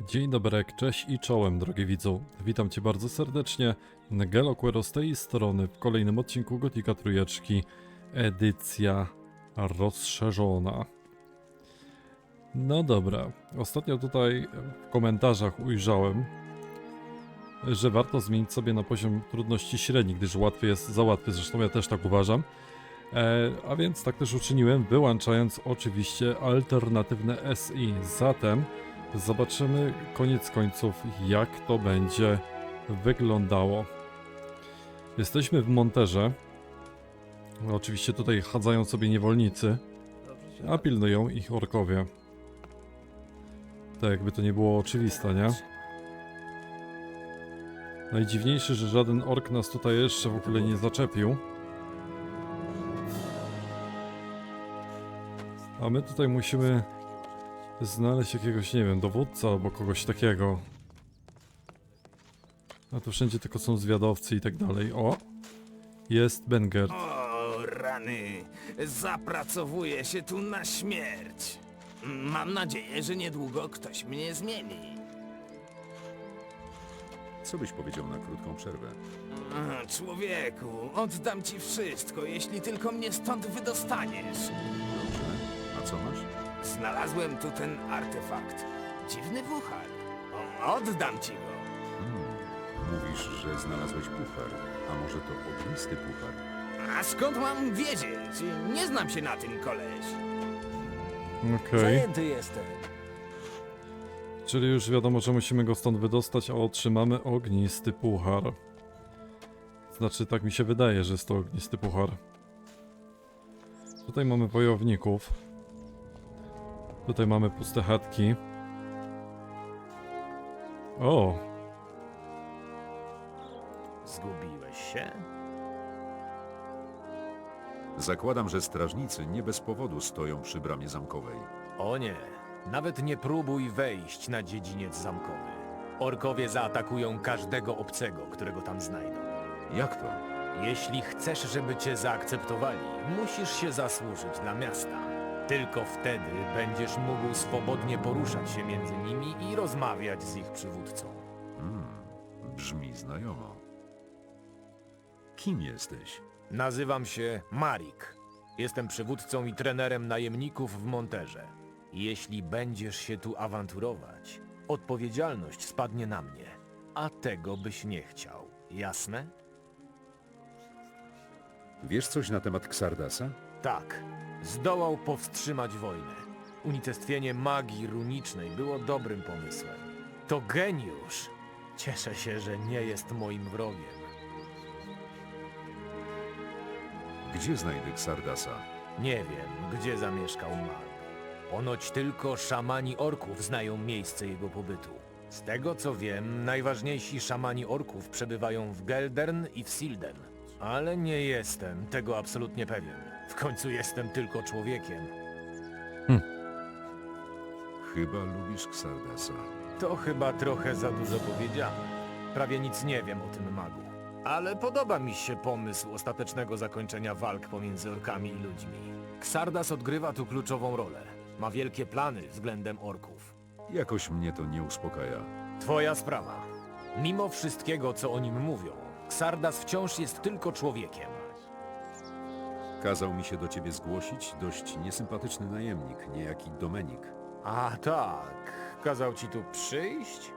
Dzień dobry, cześć i czołem, drogi widzu. Witam Cię bardzo serdecznie. Negelo Quero z tej strony w kolejnym odcinku Gotika Trójeczki, edycja rozszerzona. No dobra, ostatnio tutaj w komentarzach ujrzałem, że warto zmienić sobie na poziom trudności średni, gdyż łatwy jest za łatwy, zresztą ja też tak uważam. E, a więc tak też uczyniłem, wyłączając oczywiście alternatywne SI. Zatem Zobaczymy koniec końców, jak to będzie wyglądało. Jesteśmy w monterze. Oczywiście tutaj chadzają sobie niewolnicy, a pilnują ich orkowie. Tak jakby to nie było oczywiste, nie? Najdziwniejsze, że żaden ork nas tutaj jeszcze w ogóle nie zaczepił. A my tutaj musimy znaleźć jakiegoś, nie wiem, dowódcę albo kogoś takiego. A tu wszędzie tylko są zwiadowcy i tak dalej. O! Jest Bengert. O, rany. Zapracowuję się tu na śmierć. Mam nadzieję, że niedługo ktoś mnie zmieni. Co byś powiedział na krótką przerwę? A, Człowieku, oddam ci wszystko, jeśli tylko mnie stąd wydostaniesz. Dobrze. A co masz? Znalazłem tu ten artefakt. Dziwny wuchar. O, Oddam ci go. Hmm. Mówisz, że znalazłeś puchar. A może to ognisty puchar? A skąd mam wiedzieć? Nie znam się na tym, koleś. Okej. Zajęty jestem. Czyli już wiadomo, że musimy go stąd wydostać, a otrzymamy ognisty puchar. Znaczy, tak mi się wydaje, że jest to ognisty puchar. Tutaj mamy wojowników. Tutaj mamy puste chatki. O! Zgubiłeś się? Zakładam, że strażnicy nie bez powodu stoją przy bramie zamkowej. O nie. Nawet nie próbuj wejść na dziedziniec zamkowy. Orkowie zaatakują każdego obcego, którego tam znajdą. Jak to? Jeśli chcesz, żeby cię zaakceptowali, musisz się zasłużyć dla miasta. Tylko wtedy będziesz mógł swobodnie poruszać się między nimi i rozmawiać z ich przywódcą. Hmm. Brzmi znajomo. Kim jesteś? Nazywam się Marik. Jestem przywódcą i trenerem najemników w Monterze. Jeśli będziesz się tu awanturować, odpowiedzialność spadnie na mnie. A tego byś nie chciał. Jasne? Wiesz coś na temat Xardasa? Tak. Zdołał powstrzymać wojnę. Unicestwienie magii runicznej było dobrym pomysłem. To geniusz. Cieszę się, że nie jest moim wrogiem. Gdzie znajdę Xardasa? Nie wiem, gdzie zamieszkał mag. Ponoć tylko szamani orków znają miejsce jego pobytu. Z tego co wiem, najważniejsi szamani orków przebywają w Geldern i w Silden. Ale nie jestem tego absolutnie pewien. W końcu jestem tylko człowiekiem. Chyba lubisz Xardasa. To chyba trochę za dużo powiedziane. Prawie nic nie wiem o tym magu. Ale podoba mi się pomysł ostatecznego zakończenia walk pomiędzy orkami i ludźmi. Xardas odgrywa tu kluczową rolę. Ma wielkie plany względem orków. Jakoś mnie to nie uspokaja. Twoja sprawa. Mimo wszystkiego, co o nim mówią, Xardas wciąż jest tylko człowiekiem. Kazał mi się do ciebie zgłosić dość niesympatyczny najemnik, niejaki Domenik. A tak, kazał ci tu przyjść?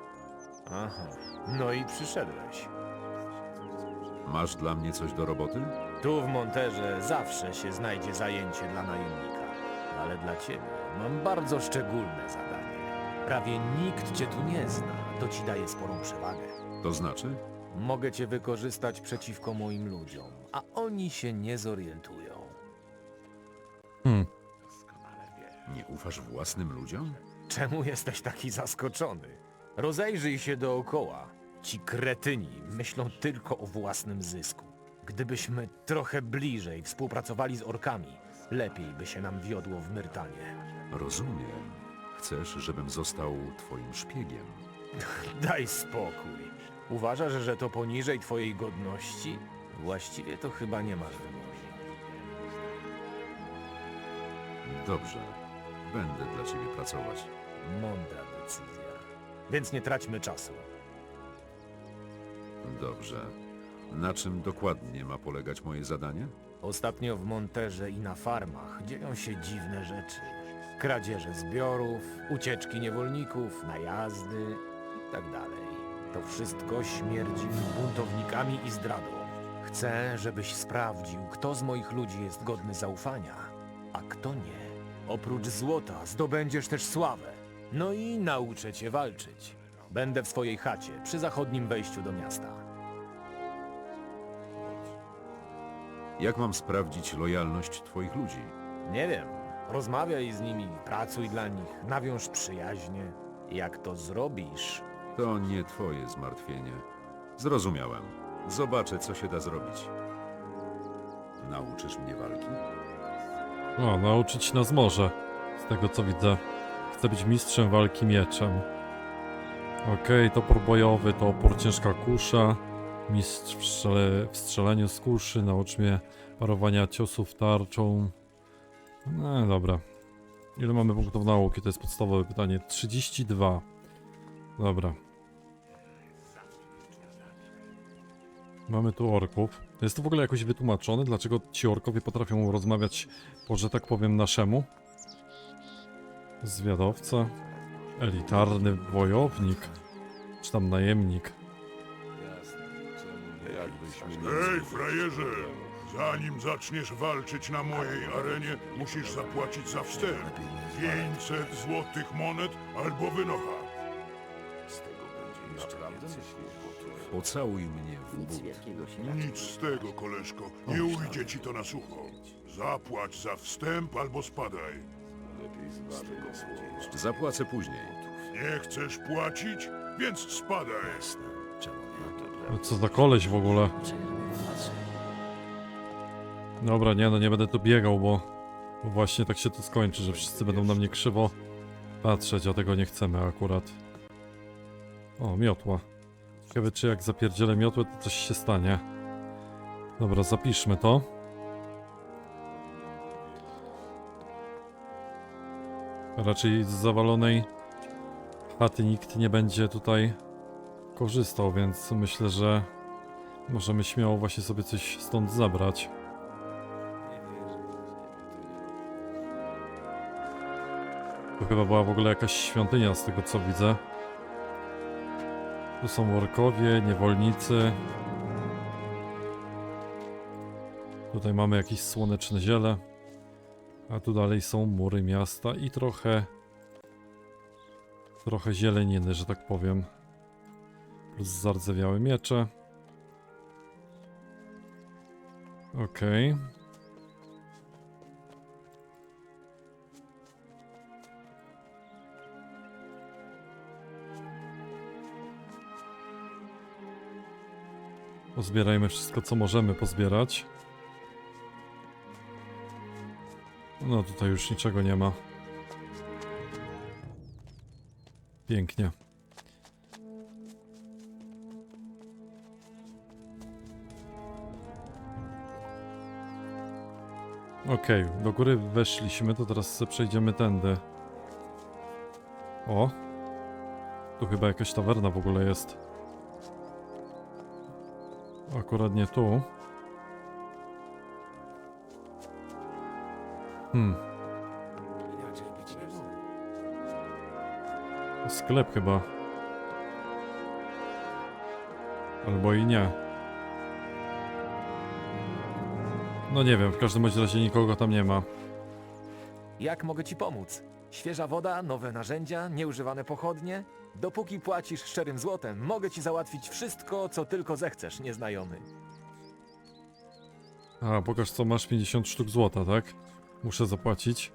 Aha, no i przyszedłeś. Masz dla mnie coś do roboty? Tu w Monterze zawsze się znajdzie zajęcie dla najemnika. Ale dla ciebie mam bardzo szczególne zadanie. Prawie nikt cię tu nie zna, to ci daje sporą przewagę. To znaczy? Mogę cię wykorzystać przeciwko moim ludziom, a oni się nie zorientują. Hmm. Nie ufasz własnym ludziom? Czemu jesteś taki zaskoczony? Rozejrzyj się dookoła. Ci kretyni myślą tylko o własnym zysku. Gdybyśmy trochę bliżej współpracowali z orkami, lepiej by się nam wiodło w Myrtanie. Rozumiem. Chcesz, żebym został twoim szpiegiem. Daj spokój. Uważasz, że to poniżej twojej godności? Właściwie to chyba nie masz Dobrze. Będę dla ciebie pracować. Mądra decyzja. więc nie traćmy czasu. Dobrze. Na czym dokładnie ma polegać moje zadanie? Ostatnio w Monterze i na farmach dzieją się dziwne rzeczy. Kradzieże zbiorów, ucieczki niewolników, najazdy i tak dalej. To wszystko śmierdzi buntownikami i zdradą. Chcę, żebyś sprawdził, kto z moich ludzi jest godny zaufania, a kto nie. Oprócz złota zdobędziesz też sławę. No i nauczę cię walczyć. Będę w swojej chacie przy zachodnim wejściu do miasta. Jak mam sprawdzić lojalność twoich ludzi? Nie wiem. Rozmawiaj z nimi, pracuj dla nich, nawiąż przyjaźnie. Jak to zrobisz, To nie twoje zmartwienie. Zrozumiałem. Zobaczę, co się da zrobić. Nauczysz mnie walki? O, nauczyć nas może. Z tego co widzę. Chcę być mistrzem walki mieczem. Okej, topór bojowy, topór ciężka kusza. Mistrz w, strzele, w z kuszy. Naucz mnie parowania ciosów tarczą. No dobra. Ile mamy punktów nauki? To jest podstawowe pytanie. 32. Dobra. Mamy tu orków. Jest to w ogóle jakoś wytłumaczone, dlaczego ci orkowie potrafią rozmawiać po, że tak powiem, naszemu? Zwiadowca. Elitarny wojownik. Czy tam najemnik. Ej, frajerze! Zanim zaczniesz walczyć na mojej arenie, musisz zapłacić za wstęp. 500 złotych monet albo wynocha. Pocałuj mnie w but. Nic z tego, koleżko. Nie ujdzie ci to na sucho. Zapłać za wstęp albo spadaj. Zapłacę później. Nie chcesz płacić? Więc spadaj. No Co za koleś w ogóle? Dobra, nie no, nie będę tu biegał, bo, bo właśnie tak się to skończy, że wszyscy będą na mnie krzywo patrzeć, a tego nie chcemy akurat. O, miotła. Ciekawe, czy jak zapierdzielę miotłę, to coś się stanie. Dobra, zapiszmy to. Raczej z zawalonej chaty nikt nie będzie tutaj korzystał, więc myślę, że możemy śmiało właśnie sobie coś stąd zabrać. To chyba była w ogóle jakaś świątynia z tego co widzę. Tu są orkowie, niewolnicy. Tutaj mamy jakieś słoneczne ziele. A tu dalej są mury miasta i trochę... Trochę zieleniny, że tak powiem plus zardzewiałe miecze. Okej. Pozbierajmy wszystko, co możemy pozbierać. No tutaj już niczego nie ma. Pięknie. Okej, do góry weszliśmy, to teraz przejdziemy tędy. O! Tu chyba jakaś tawerna w ogóle jest. Akurat nie tu. Hmm. Sklep chyba. Albo i nie. No nie wiem, w każdym razie nikogo tam nie ma. Jak mogę ci pomóc? Świeża woda, nowe narzędzia, nieużywane pochodnie? Dopóki płacisz szczerym złotem, mogę ci załatwić wszystko, co tylko zechcesz, nieznajomy. A, pokaż co masz 50 sztuk złota, tak? Muszę zapłacić,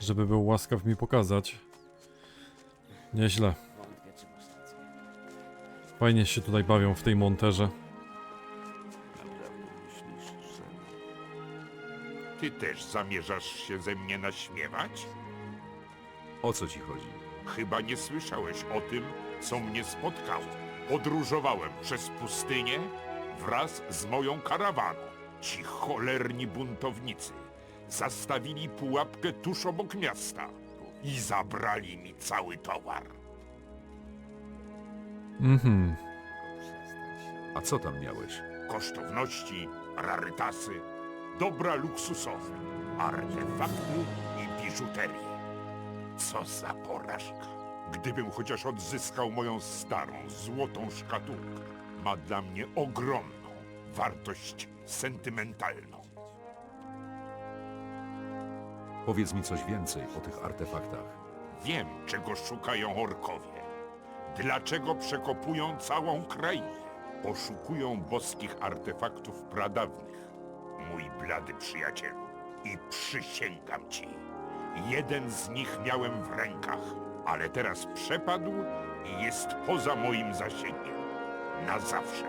żeby był łaskaw mi pokazać. Nieźle. Fajnie się tutaj bawią w tej monterze. Ty też zamierzasz się ze mnie naśmiewać? O co ci chodzi? Chyba nie słyszałeś o tym, co mnie spotkało. Podróżowałem przez pustynię wraz z moją karawaną. Ci cholerni buntownicy zastawili pułapkę tuż obok miasta i zabrali mi cały towar. Mhm. A co tam miałeś? Kosztowności, rarytasy, dobra luksusowe, artefakty i biżuterię. Co za porażka. Gdybym chociaż odzyskał moją starą, złotą szkatułkę, ma dla mnie ogromną wartość sentymentalną. Powiedz mi coś więcej o tych artefaktach. Wiem, czego szukają orkowie. Dlaczego przekopują całą krainę. Poszukują boskich artefaktów pradawnych. Mój blady przyjacielu. I przysięgam ci, jeden z nich miałem w rękach, ale teraz przepadł i jest poza moim zasięgiem. Na zawsze.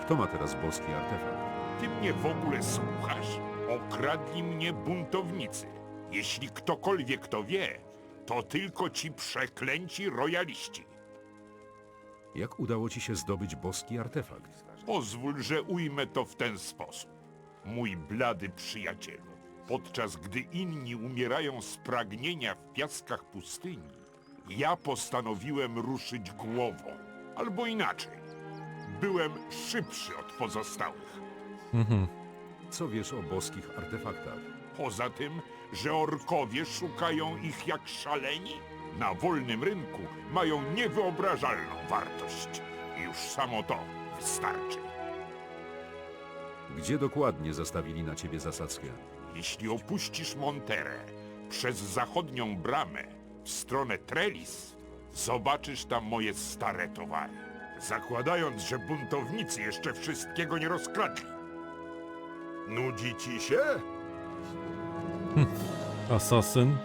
Kto ma teraz boski artefakt? Ty mnie w ogóle słuchasz? Okradli mnie buntownicy. Jeśli ktokolwiek to wie, to tylko ci przeklęci rojaliści. Jak udało ci się zdobyć boski artefakt? Pozwól, że ujmę to w ten sposób. Mój blady przyjacielu, podczas gdy inni umierają z pragnienia w piaskach pustyni, ja postanowiłem ruszyć głową. Albo inaczej. Byłem szybszy od pozostałych. Mhm. Co wiesz o boskich artefaktach? Poza tym, że orkowie szukają ich jak szaleni, na wolnym rynku mają niewyobrażalną wartość. Już samo to wystarczy. Gdzie dokładnie zastawili na ciebie zasadzkę? Jeśli opuścisz Monterę przez zachodnią bramę w stronę Trellis, zobaczysz tam moje stare towary. Zakładając, że buntownicy jeszcze wszystkiego nie rozkradli. Nudzi ci się? Asasyn,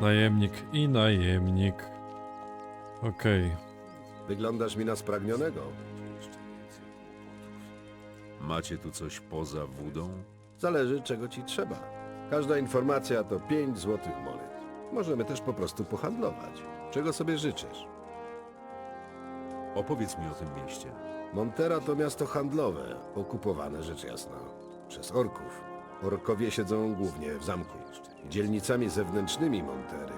najemnik i najemnik. Okej. Wyglądasz mi na spragnionego. Macie tu coś poza wódą? Zależy, czego ci trzeba. Każda informacja to 5 złotych monet. Możemy też po prostu pohandlować. Czego sobie życzysz? Opowiedz mi o tym mieście. Montera to miasto handlowe, okupowane rzecz jasna przez orków. Orkowie siedzą głównie w zamku. Dzielnicami zewnętrznymi Montery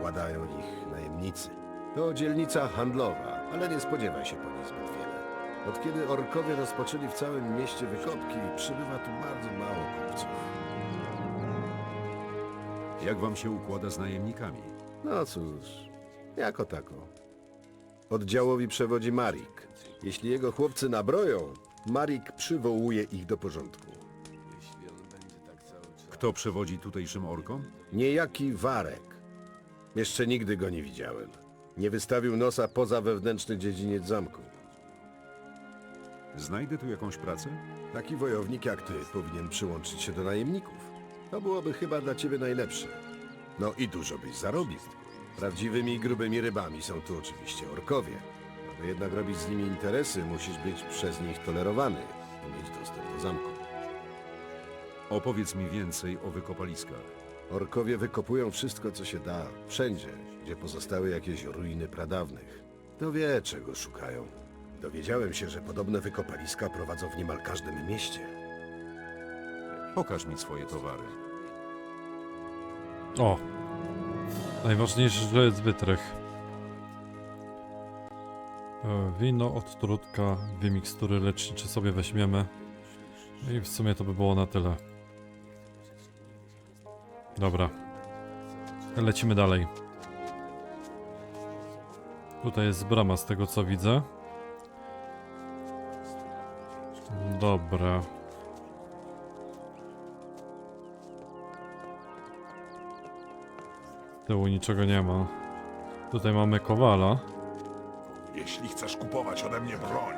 władają ich najemnicy. To dzielnica handlowa, ale nie spodziewaj się po niej zbyt wiele. Od kiedy orkowie rozpoczęli w całym mieście wykopki, przybywa tu bardzo mało kupców. Jak wam się układa z najemnikami? No cóż, jako tako. Oddziałowi przewodzi Marik. Jeśli jego chłopcy nabroją, Marik przywołuje ich do porządku. Kto przewodzi tutejszym orkom? Niejaki Warek. Jeszcze nigdy go nie widziałem. Nie wystawił nosa poza wewnętrzny dziedziniec zamku. Znajdę tu jakąś pracę? Taki wojownik jak ty powinien przyłączyć się do najemników. To byłoby chyba dla ciebie najlepsze. No i dużo byś zarobił. Prawdziwymi grubymi rybami są tu oczywiście orkowie. Aby jednak robić z nimi interesy, musisz być przez nich tolerowany i mieć dostęp do zamku. Opowiedz mi więcej o wykopaliskach. Orkowie wykopują wszystko, co się da, wszędzie, gdzie pozostały jakieś ruiny pradawnych. Kto wie, czego szukają. Dowiedziałem się, że podobne wykopaliska prowadzą w niemal każdym mieście. Pokaż mi swoje towary. O! Najważniejszy rzecz wytrych. E, Wino, odtrutka, dwie mikstury lecznicze sobie weźmiemy. No I w sumie to by było na tyle. Dobra. Lecimy dalej. Tutaj jest brama z tego co widzę. Dobra. Z tyłu niczego nie ma. Tutaj mamy kowala. Jeśli chcesz kupować ode mnie broń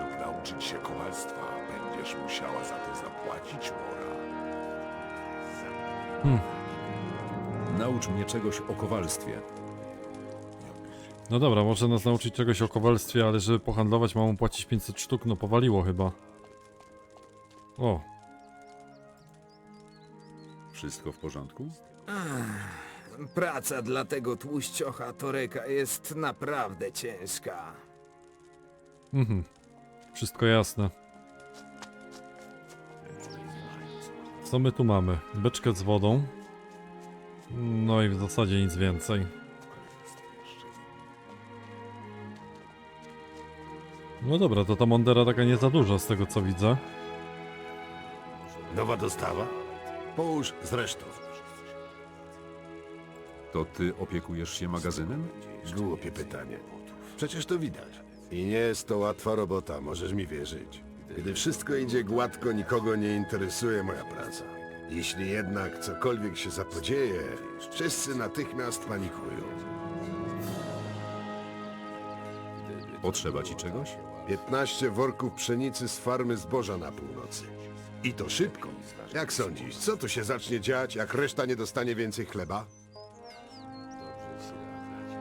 lub nauczyć się kowalstwa, będziesz musiała za to zapłacić, Mora. Naucz mnie czegoś o kowalstwie. No dobra, może nas nauczyć czegoś o kowalstwie, ale żeby pohandlować mam mu płacić 500 sztuk, no powaliło chyba. O, Wszystko w porządku? Praca dla tego tłuściocha Toreka jest naprawdę ciężka. mhm. Wszystko jasne. Co my tu mamy? Beczkę z wodą. No i w zasadzie nic więcej. No dobra, to ta Mondera taka nie za duża z tego co widzę. Nowa dostawa? Połóż zresztą. To ty opiekujesz się magazynem? Głupie pytanie. Przecież to widać. I nie jest to łatwa robota, możesz mi wierzyć. Gdy wszystko idzie gładko, nikogo nie interesuje moja praca. Jeśli jednak cokolwiek się zapodzieje, wszyscy natychmiast panikują. Potrzeba ci czegoś? 15 worków pszenicy z farmy zboża na północy. I to szybko. Jak sądzisz, co tu się zacznie dziać, jak reszta nie dostanie więcej chleba?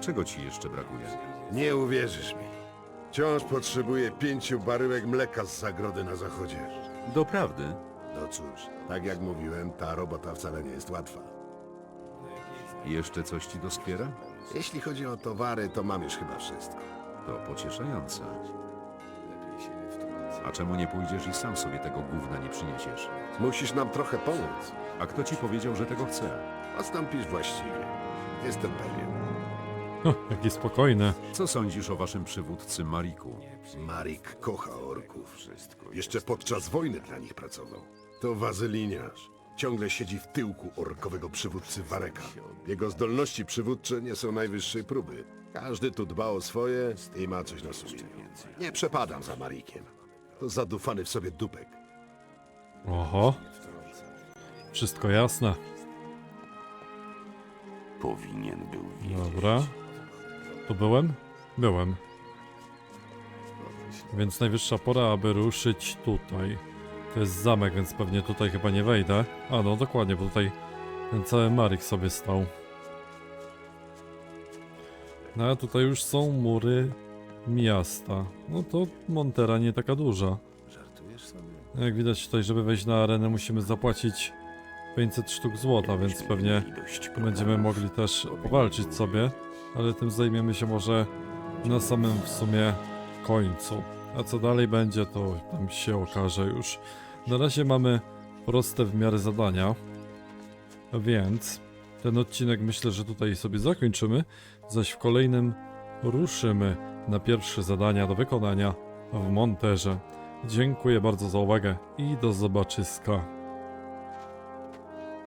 Czego ci jeszcze brakuje? Nie uwierzysz mi. Wciąż potrzebuję pięciu baryłek mleka z zagrody na zachodzie. Doprawdy? No cóż, tak jak mówiłem, ta robota wcale nie jest łatwa. Jeszcze coś ci doskwiera? Jeśli chodzi o towary, to mam już chyba wszystko. To pocieszające. A czemu nie pójdziesz i sam sobie tego gówna nie przyniesiesz? Musisz nam trochę pomóc. A kto ci powiedział, że tego chce? Postąpisz właściwie. Jestem pewien. Huh, jaki spokojny. Co sądzisz o waszym przywódcy Mariku? Marik kocha orków. Jeszcze podczas wojny dla nich pracował. To wazyliniarz. Ciągle siedzi w tyłku orkowego przywódcy Wareka. Jego zdolności przywódcze nie są najwyższej próby. Każdy tu dba o swoje i ma coś na sumieniu. Nie przepadam za Marikiem. To zadufany w sobie dupek. Oho. Wszystko jasne. Powinien był wiedzieć. Dobra. Tu byłem? Byłem. Więc najwyższa pora, aby ruszyć tutaj. To jest zamek, więc pewnie tutaj chyba nie wejdę. A no dokładnie, bo tutaj ten cały Marik sobie stał. No a tutaj już są mury miasta. No to Montera nie taka duża. Jak widać tutaj, żeby wejść na arenę musimy zapłacić 500 sztuk złota, więc pewnie Będziemy mogli też powalczyć sobie, ale tym zajmiemy się może na samym w sumie końcu. A co dalej będzie, to tam się okaże już. Na razie mamy proste w miarę zadania, więc ten odcinek myślę, że tutaj sobie zakończymy, zaś w kolejnym ruszymy na pierwsze zadania do wykonania w monterze. Dziękuję bardzo za uwagę i do zobaczyska.